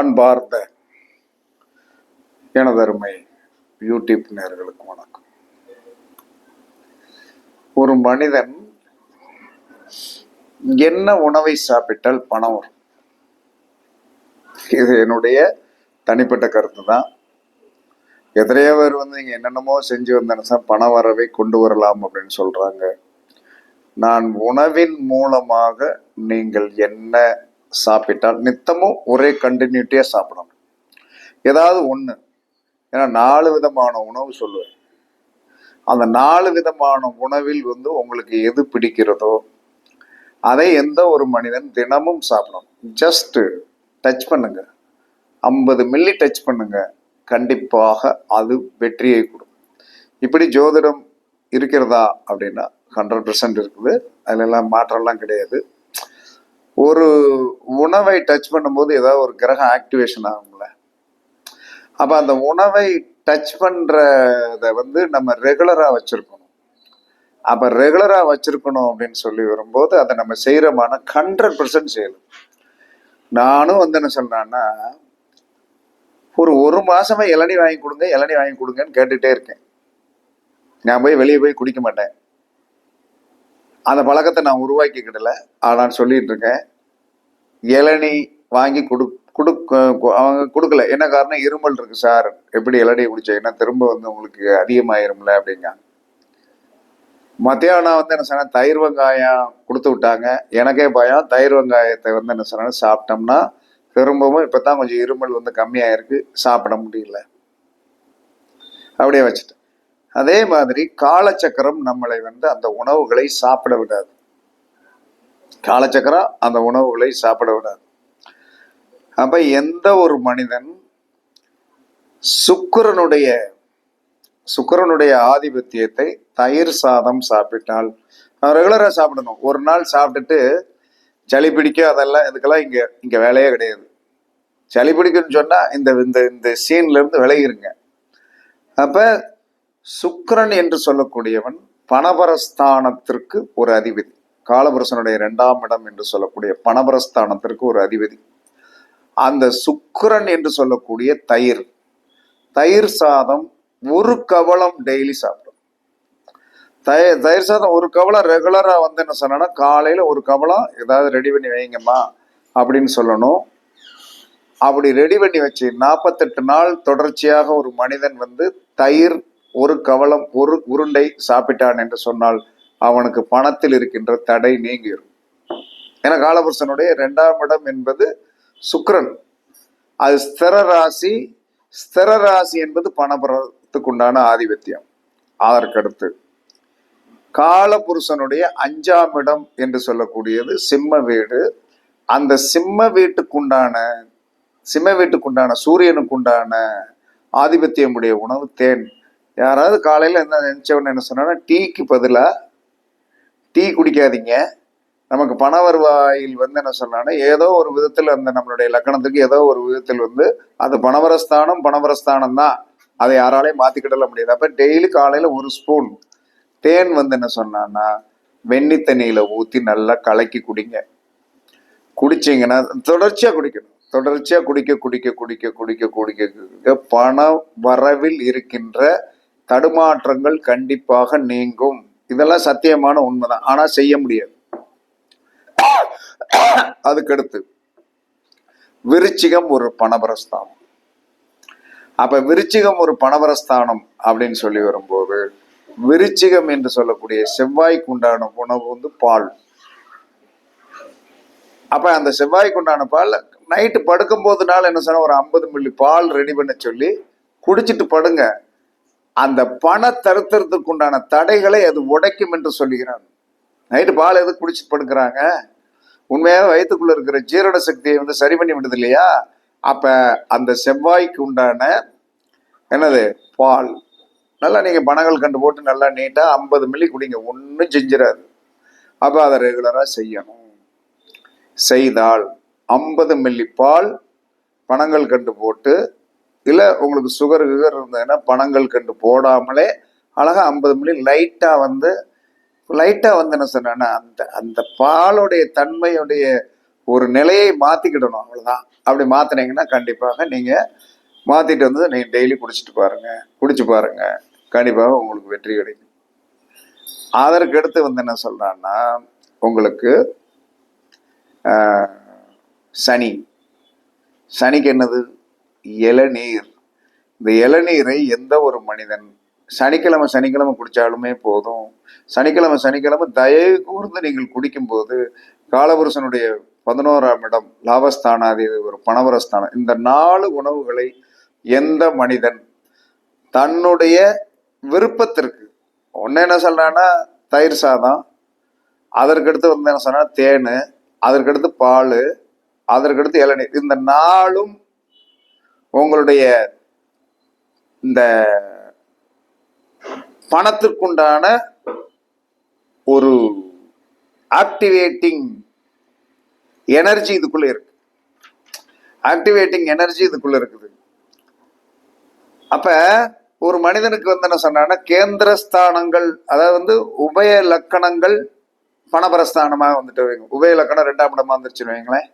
அன்பார்ந்த எனதருமை யூடியூப் நேர்களுக்கு வணக்கம். ஒரு மனிதன் என்ன உணவை சாப்பிட்டால் பணம் வரும்? இது என்னுடைய தனிப்பட்ட கருத்து தான். எதிரையவர் பேர் வந்து இங்கே என்னென்னமோ செஞ்சு வந்தேன்னு பண வரவை கொண்டு வரலாம் அப்படின்னு சொல்றாங்க. நான் உணவின் மூலமாக நீங்கள் என்ன சாப்பிட்டால் நித்தமும் ஒரே கண்டினியூட்டியாக சாப்பிடணும். ஏதாவது ஒன்று ஏன்னா நாலு விதமான உணவு சொல்லுவேன். அந்த நாலு விதமான உணவில் வந்து உங்களுக்கு எது பிடிக்கிறதோ அதை எந்த ஒரு மனிதன் தினமும் சாப்பிடணும். ஜஸ்ட்டு டச் பண்ணுங்க. ஐம்பது மில்லி டச் பண்ணுங்க. கண்டிப்பாக அது வெற்றியை கொடுக்கும் இப்படி ஜோதிடம் இருக்கிறதா அப்படின்னா ஹண்ட்ரட் பர்சன்ட் இருக்குது. அதிலெல்லாம் மாற்றம்லாம் கிடையாது. ஒரு உணவை டச் பண்ணும்போது ஏதாவது ஒரு கிரகம் ஆக்டிவேஷன் ஆகும்ல. அப்போ அந்த உணவை டச் பண்ணுறத வந்து நம்ம ரெகுலராக வச்சுருக்கணும். அப்போ ரெகுலராக வச்சுருக்கணும் அப்படின்னு சொல்லி வரும்போது அதை நம்ம செய்கிறமான ஹண்ட்ரட் பர்சன்ட் செய்யணும். நானும் வந்து என்ன சொல்கிறேன்னா ஒரு ஒரு மாதமாக இளநி வாங்கி கொடுங்க இளநி வாங்கி கொடுங்கன்னு கேட்டுகிட்டே இருக்கேன். நான் போய் வெளியே போய் குடிக்க மாட்டேன். அந்த பழக்கத்தை நான் உருவாக்கிக்கிடல. ஆனால் சொல்லிட்டு இருக்கேன் இளநி வாங்கி கொடு கொடுக்க அவங்க கொடுக்கல. என்ன காரணம்? இருமல் இருக்கு சார். எப்படி இளநீ குடிச்சீங்கன்னா திரும்ப வந்து உங்களுக்கு அதிகமாயிரும்ல அப்படிங்க மத்தியானம் வந்து என்ன சொன்னா தயிர் வெங்காயம் கொடுத்து விட்டாங்க. எனக்கே பயம். தயிர் வெங்காயத்தை வந்து என்ன சொன்னா சாப்பிட்டோம்னா திரும்பவும் இப்போ தான் கொஞ்சம் இருமல் வந்து கம்மியாயிருக்கு. சாப்பிட முடியல. அப்படியே வச்சுட்டேன். அதே மாதிரி காலச்சக்கரம் நம்மளை வந்து அந்த உணவுகளை சாப்பிட விடாது. காலச்சக்கரம் அந்த உணவுகளை சாப்பிட விடாது. அப்ப எந்த ஒரு மனிதன் சுக்கரனுடைய சுக்கிரனுடைய ஆதிபத்தியத்தை தயிர் சாதம் சாப்பிட்டால் ரெகுலராக சாப்பிடணும். ஒரு நாள் சாப்பிட்டுட்டு சளி பிடிக்க அதெல்லாம் இதுக்கெல்லாம் இங்கே இங்கே வேலையே கிடையாது. சளி பிடிக்கும்னு சொன்னால் இந்த இந்த இந்த சீன்லேருந்து விலகிருங்க. அப்போ சுக்கரன் என்று சொல்லக்கூடியவன் பணபரஸ்தானத்திற்கு ஒரு அதிபதி. காலபுரசனுடைய இரண்டாம் இடம் என்று சொல்லக்கூடிய பணபரஸ்தானத்திற்கு ஒரு அதிபதி. அந்த சுக்கரன் என்று சொல்லக்கூடிய தயிர். தயிர் சாதம் ஒரு கவளம் டெய்லி சாப்பிடும். தயிர் தயிர் சாதம் ஒரு கவளம் ரெகுலராக வந்து என்ன சொன்னா காலையில் ஒரு கவளம் ஏதாவது ரெடி பண்ணி வைங்கம்மா அப்படின்னு சொல்லணும். அப்படி ரெடி பண்ணி வச்சு நாற்பத்தெட்டு நாள் தொடர்ச்சியாக ஒரு மனிதன் வந்து தயிர் ஒரு கவலம் ஒரு உருண்டை சாப்பிட்டான் என்று சொன்னால் அவனுக்கு பணத்தில் இருக்கின்ற தடை நீங்கிடும் ஏன்னா காலபுருஷனுடைய இரண்டாம் இடம் என்பது சுக்ரன் அது ஸ்திர ராசி ஸ்திர ராசி என்பது பணபுரத்துக்கு உண்டான ஆதிபத்தியம். அதற்கடுத்து காலபுருஷனுடைய அஞ்சாம் இடம் என்று சொல்லக்கூடியது சிம்ம வீடு. அந்த சிம்ம வீட்டுக்குண்டான சிம்ம வீட்டுக்குண்டான சூரியனுக்குண்டான ஆதிபத்தியமுடைய உணவு தேன். யாராவது காலையில் என்ன நினைச்சவன் என்ன சொன்னா டீக்கு பதிலாக டீ குடிக்காதீங்க. நமக்கு பண வருவாயில் வந்து என்ன சொன்னான்னா ஏதோ ஒரு விதத்தில் அந்த நம்மளுடைய லக்கணத்துக்கு ஏதோ ஒரு விதத்தில் வந்து அது பணவரஸ்தானம் பணவரஸ்தானம் தான். அதை யாராலையும் மாற்றிக்கிடல முடியாது. அப்போ டெய்லி காலையில் ஒரு ஸ்பூன் தேன் வந்து என்ன சொன்னான்னா வெண்ணி தண்ணியில் ஊற்றி நல்லா கலக்கி குடிங்க. குடிச்சிங்கன்னா தொடர்ச்சியாக குடிக்கணும். தொடர்ச்சியாக குடிக்க குடிக்க குடிக்க குடிக்க குடிக்க குடிக்க பண வரவில் இருக்கின்ற தடுமாற்றங்கள் கண்டிப்பாக நீங்கும். இதெல்லாம் சத்தியமான உண்மைதான். ஆனா செய்ய முடியாது. அதுக்கடுத்து விருச்சிகம் ஒரு பணபரஸ்தானம் அப்ப விருச்சிகம் ஒரு பணபரஸ்தானம் அப்படின்னு சொல்லி வரும்போது விருச்சிகம் என்று சொல்லக்கூடிய செவ்வாய்க்கு உண்டான உணவு வந்து பால். அப்ப அந்த செவ்வாய்க்கு உண்டான பால் நைட்டு படுக்கும் போதுனால என்ன சொன்னா ஒரு ஐம்பது மில்லி பால் ரெடி பண்ண சொல்லி குடிச்சிட்டு படுங்க. அந்த பண தருத்திரத்துக்கு உண்டான தடைகளை அது உடைக்கும் என்று சொல்லுகிறான் நைட்டு பால் எது குடிச்சு படுக்கிறாங்க? உண்மையாக வயிற்றுக்குள்ள இருக்கிற ஜீரண சக்தியை வந்து சரி பண்ணி விடுது இல்லையா? அப்ப அந்த செவ்வாய்க்கு உண்டான என்னது? பால். நல்லா நீங்க பணங்கள் கண்டு போட்டு நல்லா நீட்டா ஐம்பது மில்லி குடிங்க. ஒன்றும் செஞ்சிடாது அப்ப அதை ரெகுலரா செய்யணும். செய்தால் ஐம்பது மில்லி பால் பணங்கள் கண்டு போட்டு இல்லை உங்களுக்கு சுகர் கிகர் இருந்ததுன்னா பணங்கள் கண்டு போடாமலே அழகாக ஐம்பது மில்லி லைட்டாக வந்து லைட்டாக வந்து என்ன சொன்னேன்னா அந்த அந்த பாலுடைய தன்மையுடைய ஒரு நிலையை மாற்றிக்கிடணும் அவ்வளோதான் அப்படி மாற்றினீங்கன்னா கண்டிப்பாக நீங்கள் மாற்றிட்டு வந்து நீங்கள் டெய்லி குடிச்சிட்டு பாருங்கள் குடிச்சு பாருங்கள் கண்டிப்பாக உங்களுக்கு வெற்றி கிடைக்கும். அதற்கு அடுத்து வந்து என்ன சொல்கிறான்னா உங்களுக்கு சனி. சனிக்கு என்னது? இளநீர். இந்த இளநீரை எந்த ஒரு மனிதன் சனிக்கிழமை சனிக்கிழமை குடித்தாலுமே போதும். சனிக்கிழமை சனிக்கிழமை தயவு கூர்ந்து நீங்கள் குடிக்கும்போது காலபுருஷனுடைய பதினோராம் இடம் லாபஸ்தானாதி ஒரு பணவரஸ்தானம். இந்த நாலு உணவுகளை எந்த மனிதன் தன்னுடைய விருப்பத்திற்கு ஒன்று என்ன சொல்கிறான்னா தயிர் சாதம் அதற்கடுத்து வந்து என்ன சொன்னால் தேன் அதற்கடுத்து பால் அதற்கடுத்து இளநீர். இந்த நாளும் உங்களுடைய இந்த பணத்திற்குண்டான ஒரு ஆக்டிவேட்டிங் எனர்ஜி இதுக்குள்ள இருக்கு. ஆக்டிவேட்டிங் எனர்ஜி இதுக்குள்ள இருக்குது. அப்ப ஒரு மனிதனுக்கு வந்து என்ன சொன்னான்னா கேந்திரஸ்தானங்கள் அதாவது வந்து உபய லக்கணங்கள் பணபரஸ்தானமாக வந்துட்டு வைங்க. உபய லக்கணம் ரெண்டாம் இடமா வந்துருச்சுன்னு வைங்களேன்.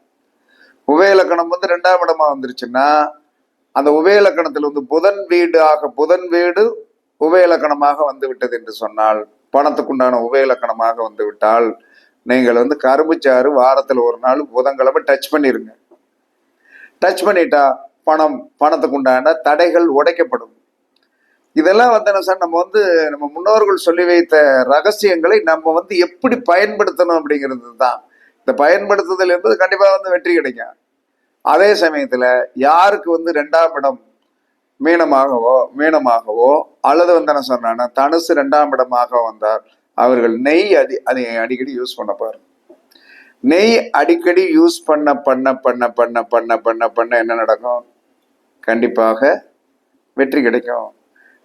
உபய லக்கணம் வந்து ரெண்டாம் இடமா வந்துருச்சுன்னா அந்த உபயலக்கணத்தில் வந்து புதன் வீடு ஆக புதன் வீடு உபயலக்கணமாக வந்து விட்டது என்று சொன்னால் பணத்துக்குண்டான உபயலக்கணமாக வந்து விட்டால் நீங்கள் வந்து கரும்புச்சாறு வாரத்தில் ஒரு நாள் புதன்கிழமை டச் பண்ணிருங்க. டச் பண்ணிட்டா பணம் பணத்துக்குண்டான தடைகள் உடைக்கப்படும். இதெல்லாம் வந்து என்ன சார் நம்ம வந்து நம்ம முன்னோர்கள் சொல்லி வைத்த ரகசியங்களை நம்ம வந்து எப்படி பயன்படுத்தணும் அப்படிங்கிறது தான். இந்த பயன்படுத்துதல் என்பது கண்டிப்பாக வந்து வெற்றி கிடைக்கும். அதே சமயத்துல யாருக்கு வந்து ரெண்டாம் இடம் மீனமாகவோ மீனமாகவோ அல்லது வந்து என்ன சொன்னான்னா தனுசு ரெண்டாம் இடமாக வந்தால் அவர்கள் நெய் அடி அதை அடிக்கடி யூஸ் பண்ண பாரு நெய் அடிக்கடி யூஸ் பண்ண பண்ண பண்ண பண்ண பண்ண பண்ண பண்ண என்ன நடக்கும்? கண்டிப்பாக வெற்றி கிடைக்கும்.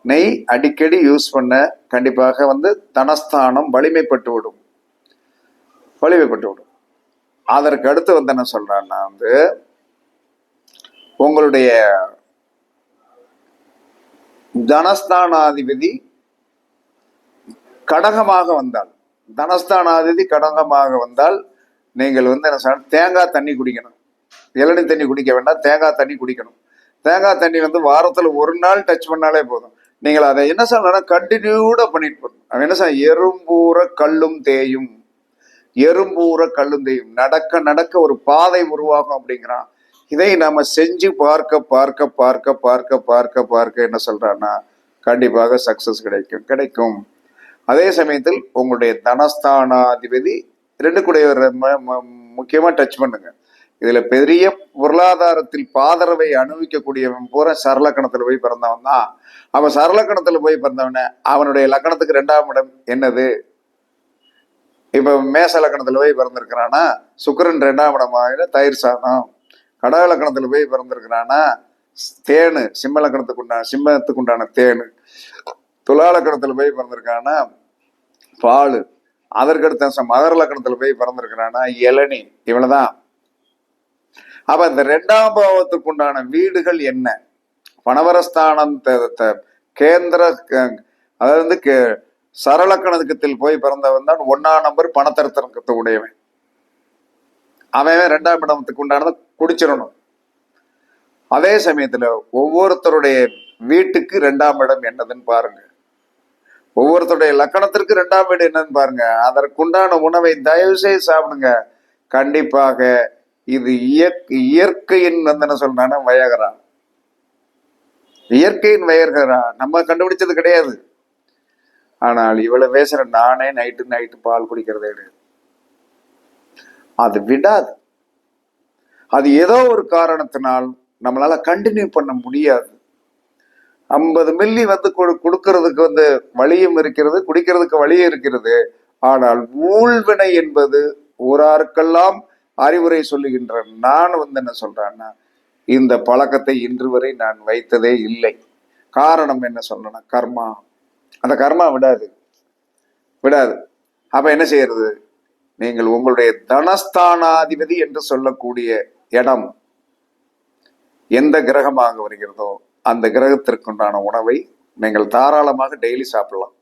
நெய் அடிக்கடி யூஸ் பண்ண கண்டிப்பாக வந்து தனஸ்தானம் வலிமைப்பட்டு விடும். வலிமைப்பட்டு விடும். அதற்கு அடுத்து வந்து என்ன சொல்றான்னா வந்து உங்களுடைய தனஸ்தானாதிபதி கடகமாக வந்தால் தனஸ்தானாதிபதி கடகமாக வந்தால் நீங்கள் வந்து என்ன சொல்ற தேங்காய் தண்ணி குடிக்கணும். இளநீ தண்ணி குடிக்க வேண்டாம் தேங்காய் தண்ணி குடிக்கணும். தேங்காய் தண்ணி வந்து வாரத்தில் ஒரு நாள் டச் பண்ணாலே போதும். நீங்கள் அதை என்ன சொல்லணும் கண்டினியூடாக பண்ணிட்டு போகணும். அவன் என்ன சொல்ல எறும்பூர கல்லும் தேயும். எறும்பூர கல்லும் தேயும். நடக்க நடக்க ஒரு பாதை உருவாகும் அப்படிங்கிறான். இதை நாம் செஞ்சு பார்க்க பார்க்க பார்க்க பார்க்க பார்க்க பார்க்க என்ன சொல்கிறான்னா கண்டிப்பாக சக்ஸஸ் கிடைக்கும் கிடைக்கும். அதே சமயத்தில் உங்களுடைய தனஸ்தானாதிபதி ரெண்டு கூட முக்கியமாக டச் பண்ணுங்க. இதில் பெரிய பொருளாதாரத்தில் பாதரவை அனுபவிக்கக்கூடியவன் பூரா சரலக்கணத்தில் போய் பிறந்தவன் தான். அவன் சரலக்கணத்தில் போய் பிறந்தவன அவனுடைய லக்கணத்துக்கு ரெண்டாம் இடம் என்னது? இப்போ மேச லக்கணத்தில் போய் பிறந்திருக்கிறான்னா சுக்கரன் ரெண்டாம் இடமாக தயிர் சாதம்? கடக லக்கணத்துல போய் பிறந்திருக்கிறானா தேனு சிம்ம லக்கணத்துக்கு உண்டான சிம்மத்துக்கு உண்டான தேனு. துலா லக்கணத்துல போய் பிறந்திருக்கானா பால். அதற்கடுத்த ச- மகர லக்கணத்துல போய் பிறந்திருக்கிறானா இளநி. இவ்வளவுதான் அப்ப இந்த ரெண்டாம் பாவத்துக்கு உண்டான வீடுகள் என்ன? பணவரஸ்தானம் கேந்திர க- அதாவது வந்து கே- சரளக்கணக்கத்தில் போய் பிறந்தவன் தான் ஒன்னாம் நம்பர் பணத்தரத்தனக்கத்தை உடையவன். அவன் ரெண்டாம் இடத்துக்கு உண்டானதை குடிச்சிடணும். அதே சமயத்தில் ஒவ்வொருத்தருடைய வீட்டுக்கு ரெண்டாம் இடம் என்னதுன்னு பாருங்க. ஒவ்வொருத்தருடைய லக்கணத்திற்கு ரெண்டாம் வீடு என்னன்னு பாருங்க. அதற்குண்டான உணவை தயவு செய்து சாப்பிடுங்க. கண்டிப்பாக இது இயற்கை இயற்கையின் வந்து என்ன சொல்றான்னா வயகரா. இயற்கையின் வயகரா. நம்ம கண்டுபிடிச்சது கிடையாது. ஆனால் இவ்வளவு பேசுற நானே நைட்டு நைட்டு பால் குடிக்கிறதே கிடையாது அது விடாது. அது ஏதோ ஒரு காரணத்தினால் நம்மளால கண்டினியூ பண்ண முடியாது. ஐம்பது மில்லி வந்து கொடு- கொடுக்கறதுக்கு வந்து வழியும் இருக்கிறது குடிக்கிறதுக்கு வழியும் இருக்கிறது. ஆனால் ஊழ்வினை என்பது ஓராருக்கெல்லாம் அறிவுரை சொல்லுகின்ற நான் வந்து என்ன சொல்றேன்னா இந்த பழக்கத்தை இன்று வரை நான் வைத்ததே இல்லை. காரணம் என்ன சொல்லணும் கர்மா. அந்த கர்மா விடாது. விடாது. அப்ப என்ன செய்யறது? நீங்கள் உங்களுடைய தனஸ்தானாதிபதி என்று சொல்லக்கூடிய இடம் எந்த கிரகமாக வருகிறதோ அந்த கிரகத்திற்குண்டான உணவை நீங்கள் தாராளமாக டெய்லி சாப்பிடலாம்.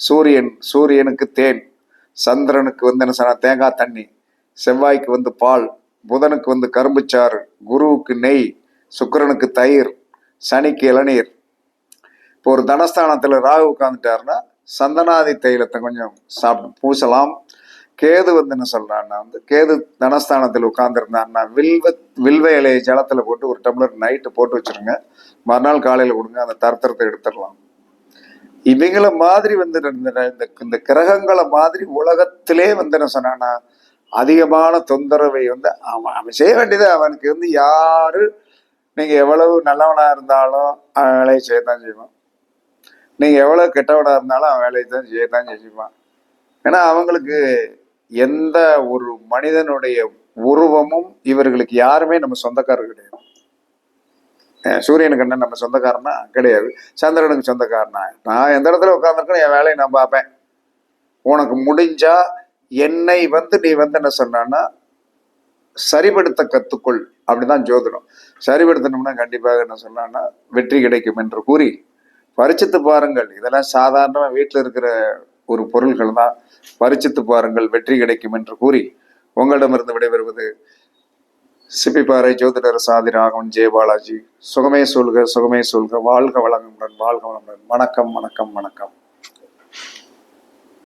சூரியன் சூரியனுக்கு தேன் சந்திரனுக்கு வந்து என்ன சொன்னா தேங்காய் தண்ணி செவ்வாய்க்கு வந்து பால் புதனுக்கு வந்து கரும்புச்சாறு குருவுக்கு நெய் சுக்கிரனுக்கு தயிர் சனிக்கு இளநீர். இப்போ ஒரு தனஸ்தானத்தில் ராகு உட்காந்துட்டாருன்னா சந்தனாதி தைலத்தை கொஞ்சம் சாப்பிட்டு பூசலாம். கேது வந்து என்ன சொல்றான்னா வந்து கேது தனஸ்தானத்தில் உட்கார்ந்துருந்தாருன்னா வில்வ வில்வ இலையை ஜலத்தில் போட்டு ஒரு டம்ளர் நைட்டு போட்டு வச்சிருங்க. மறுநாள் காலையில் கொடுங்க அந்த தரத்திரத்தை எடுத்துடலாம். இவங்கள மாதிரி வந்து இந்த இந்த- இந்த கிரகங்களை மாதிரி உலகத்திலே வந்து என்ன சொன்னான்னா அதிகமான தொந்தரவை வந்து அவன் அவன் செய்ய வேண்டியது அவனுக்கு வந்து யாரு நீங்க எவ்வளவு நல்லவனா இருந்தாலும் அவன் வேலையை செய்யத்தான் செய்வான். நீங்க எவ்வளவு கெட்டவனா இருந்தாலும் அவன் வேலையை தான் செய்யத்தான் செய்வான். ஏன்னா அவங்களுக்கு எந்த ஒரு மனிதனுடைய உருவமும் இவர்களுக்கு யாருமே நம்ம சொந்தக்காரர் கிடையாது. சூரியனுக்கு என்ன நம்ம சொந்தக்காரனா? கிடையாது. சந்திரனுக்கு சொந்தக்காரனா? நான் எந்த இடத்துல உட்காந்துருக்கேன் என் வேலையை நான் பார்ப்பேன். உனக்கு முடிஞ்சா என்னை வந்து நீ வந்து என்ன சொன்னான்னா சரிபடுத்த கத்துக்கொள். அப்படிதான் ஜோதிடம். சரிபடுத்தணும்னா கண்டிப்பாக என்ன சொன்னான்னா வெற்றி கிடைக்கும் என்று கூறி பரிச்சித்து பாருங்கள். இதெல்லாம் சாதாரணமாக வீட்டில் இருக்கிற ஒரு பொருள்கள் தான் பரிச்சித்து பாருங்கள் வெற்றி கிடைக்கும் என்று கூறி உங்களிடமிருந்து விடைபெறுவது சிப்பிப்பாறை ஜோதிடர் சாதி ராகவன் ஜெயபாலாஜி சுகமே சொல்க சுகமே சொல்க வாழ்க வளங்குடன் வாழ்க வளங்குடன் வணக்கம் வணக்கம் வணக்கம்.